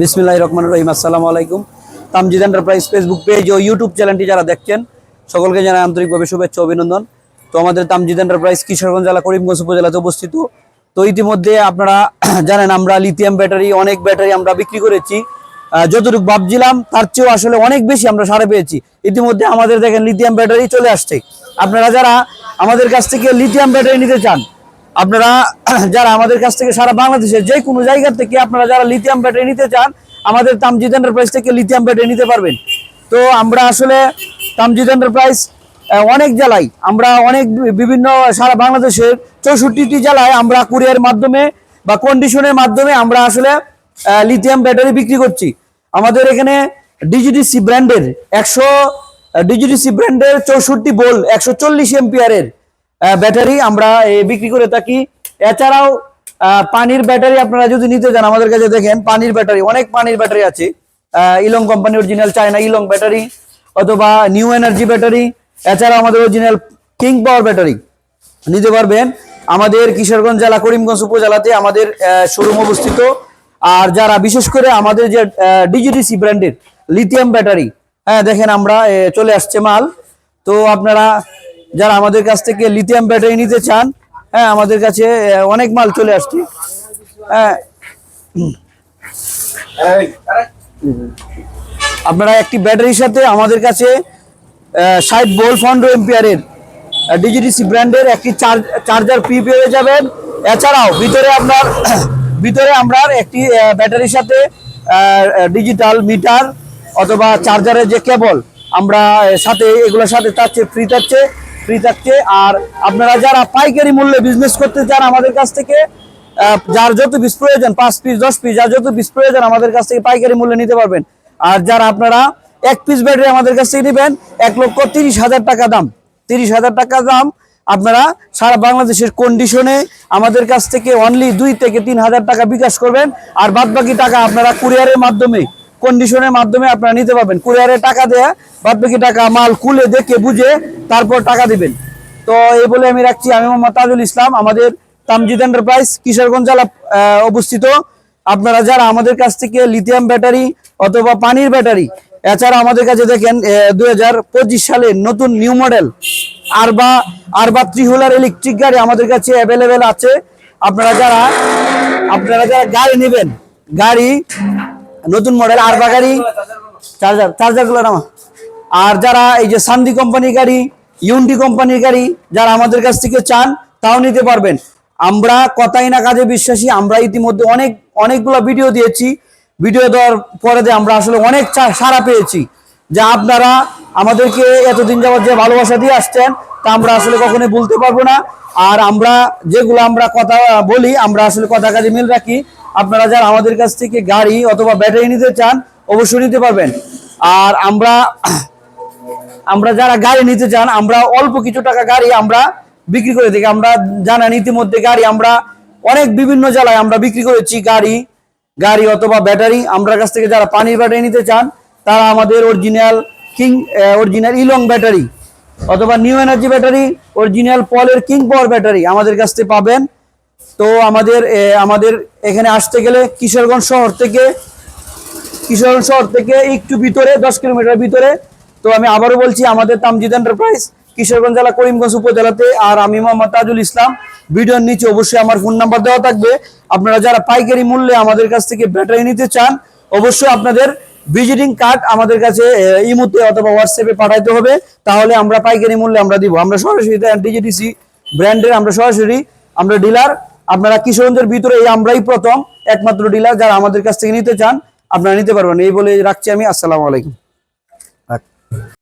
বিসমিল্লাহ রহমান রহিম, আসসালামু আলাইকুম। তামজিদ এন্টারপ্রাইজ ফেসবুক পেজ ও ইউটিউব চ্যানেলটি যারা দেখছেন, সকলকে জানাই আন্তরিকভাবে শুভেচ্ছা, অভিনন্দন। তো আমাদের তামজিদ এন্টারপ্রাইজ কিশোরগঞ্জ জেলা, করিমগঞ্জ উপজেলাতে অবস্থিত। তো ইতিমধ্যে আপনারা জানেন, আমরা লিথিয়াম ব্যাটারি অনেক ব্যাটারি আমরা বিক্রি করেছি। যতটুকু ভাবছিলাম, তার চেয়েও আসলে অনেক বেশি আমরা সারা পেয়েছি। ইতিমধ্যে আমাদের দেখেন লিথিয়াম ব্যাটারি চলে আসছে। আপনারা যারা আমাদের কাছ থেকে লিথিয়াম ব্যাটারি নিতে চান আপনারা যারা আমাদের কাছ থেকে সারা বাংলাদেশের যে কোনো জায়গা থেকে আপনারা যারা লিথিয়াম ব্যাটারি নিতে চান, আমাদের তামজিদ এন্টারপ্রাইজ থেকে লিথিয়াম ব্যাটারি নিতে পারবেন। তো আমরা আসলে তামজিদ এন্টারপ্রাইজ অনেক জেলায় আমরা অনেক বিভিন্ন সারা বাংলাদেশের চৌষট্টিটি জেলায় আমরা কুরিয়ার মাধ্যমে বা কন্ডিশনের মাধ্যমে আমরা আসলে লিথিয়াম ব্যাটারি বিক্রি করছি। আমাদের এখানে ডিজিডিসি ব্র্যান্ডের একশো ডিজিডিসি ব্র্যান্ডের চৌষট্টি বোল একশো চল্লিশ এমপিয়ারের ব্যাটারি আমরা বিক্রি করে থাকি। এছাড়াও পানির ব্যাটারি আপনারা যদি নিতে চান, আমাদের কাছে দেখেন, পানির ব্যাটারি অনেক পানির ব্যাটারি আছে। Elong company original China Elong battery অথবা নিউ এনার্জি ব্যাটারি এছাড়া আমাদের অরিজিনাল কিং পাওয়ার ব্যাটারি নিতে পারবেন। আমাদের কিশোরগঞ্জ জেলা, করিমগঞ্জ উপজেলাতে আমাদের শোরুম অবস্থিত। আর যারা, বিশেষ করে আমাদের যে ডিজিডিসি ব্র্যান্ডের লিথিয়াম ব্যাটারি হ্যাঁ দেখেন আমরা চলে আসছে মাল। তো আপনারা যারা আমাদের কাছ থেকে লিথিয়াম ব্যাটারি নিতে চান হ্যাঁ আমাদের কাছে অনেক মাল চলে আসছে। হ্যাঁ। আপনারা একটি ব্যাটারির সাথে আমাদের কাছে ষাট বোল পনেরো এম্পিয়ারের ডিজিডিসি ব্র্যান্ডের একটি চার্জার পি পেয়ে যাবেন। এছাড়াও ভিতরে আপনার, ভিতরে আমরা একটি ব্যাটারির সাথে ডিজিটাল মিটার অথবা চার্জারের যে কেবল আমরা সাথে, এগুলোর সাথে থাকছে ফ্রি থাকছে। ফ্রি থাকছে। আর আপনারা যারা পাইকারি মূল্যে বিজনেস করতে চান আমাদের কাছ থেকে যার যত পিস প্রয়োজন, পাঁচ পিস দশ পিস যার যত পিস প্রয়োজন আমাদের কাছ থেকে পাইকারি মূল্যে নিতে পারবেন। আর যারা আপনারা এক পিস ব্যাটারি আমাদের কাছ থেকে নেবেন, এক লক্ষ তিরিশ হাজার টাকা দাম। তিরিশ হাজার টাকা দাম আপনারা সারা বাংলাদেশের কন্ডিশনে আমাদের কাছ থেকে অনলি দুই থেকে তিন হাজার টাকা বিকাশ করবেন। আর বাদ বাকি টাকা আপনারা কুরিয়ারের মাধ্যমে কন্ডিশনের মাধ্যমে আপনারা নিতে পারবেন। কুরিয়ারে টাকা দেয়া বাদ বাকি টাকা মাল খুলে দেখে বুঝে তারপর টাকা দিবেন। তো এই বলে আমি রাখছি। আমি মোহাম্মদ তাজুল ইসলাম, আমাদের তামজিদ এন্টারপ্রাইজ, কিশোরগঞ্জ জেলা অবস্থিত। আপনারা যারা আমাদের কাছ থেকে লিথিয়াম ব্যাটারি অথবা পানির ব্যাটারি, এছাড়া আমাদের কাছে দেখেন দুই সালের নতুন নিউ মডেল আরবা আরবা ত্রিহুলার ইলেকট্রিক গাড়ি আমাদের কাছে অ্যাভেলেবেল আছে। আপনারা যারা আপনারা যারা গাড়ি নেবেন, গাড়ি নতুন মডেল আরবা গাড়ি চার্জার চার্জারগুলো নামা। আর যারা এই যে সান্দি কোম্পানির গাড়ি ইউনটি কোম্পানির গাড়ি, যারা আমাদের কাছ থেকে চান, তাও নিতে পারবেন। আমরা কথাই না কাজে বিশ্বাসী, আমরা ইতিমধ্যে অনেক, অনেকগুলো ভিডিও দিয়েছি। ভিডিও দেওয়ার পরে দিয়ে আমরা আসলে অনেক সাড়া পেয়েছি। যে আপনারা আমাদেরকে এতদিন যাবত যে ভালোবাসা দিয়ে আসছেন, তা আমরা আসলে কখনোই বলতে পারব না। আর আমরা যেগুলো আমরা কথা বলি, আমরা আসলে কথা কাজে মিল রাখি। আপনারা যারা আমাদের কাছ থেকে গাড়ি অথবা ব্যাটারি নিতে চান, অবশ্যই নিতে পারবেন। আর আমরা আমরা যারা গাড়ি নিতে চান, আমরা অল্প কিছু টাকা গাড়ি আমরা বিক্রি করে থাকি। আমরা জানেন, ইতিমধ্যে গাড়ি আমরা অনেক বিভিন্ন জেলায় আমরা বিক্রি করেছি গাড়ি গাড়ি অথবা ব্যাটারি। আমরা কাছ থেকে যারা পানির ব্যাটারি নিতে চান, তারা আমাদের original king original Elong battery অথবা নিউ এনার্জি ব্যাটারি, অরিজিনাল পলের কিং পাওয়ার ব্যাটারি আমাদের কাছ থেকে পাবেন। তো আমাদের আমাদের এখানে আসতে গেলে কিশোরগঞ্জ শহর থেকে, কিশোরগঞ্জ শহর থেকে একটু ভিতরে, দশ কিলোমিটার ভিতরে। তো আমি আবারও বলছি, আমাদের তামজিদ এন্টারপ্রাইজ কিশোরগঞ্জ জেলা করিমগঞ্জ উপজেলাতে, আর আমি মোহাম্মদ তাজুল ইসলাম। ভিডিওর নিচে অবশ্যই আমার ফোন নাম্বার দেওয়া থাকবে। আপনারা যারা পাইকারি মূল্যে আমাদের কাছ থেকে ব্যাটারি নিতে চান, অবশ্যই আপনাদের ভিজিটিং কার্ড আমাদের কাছে ইমুতে অথবা হোয়াটসঅ্যাপে পাঠাইতে হবে। তাহলে আমরা পাইকারি মূল্যে আমরা দিব। আমরা সরাসরি ডিজিটিসি ব্র্যান্ডের আমরা সরাসরি আমরা ডিলার আপনারা কিশোরগঞ্জের ভিতরে এই আমরাই প্রথম, একমাত্র ডিলার যারা আমাদের কাছ থেকে নিতে চান, আপনারা নিতে পারবেন। এই বলে রাখছি আমি, আসসালামু আলাইকুম।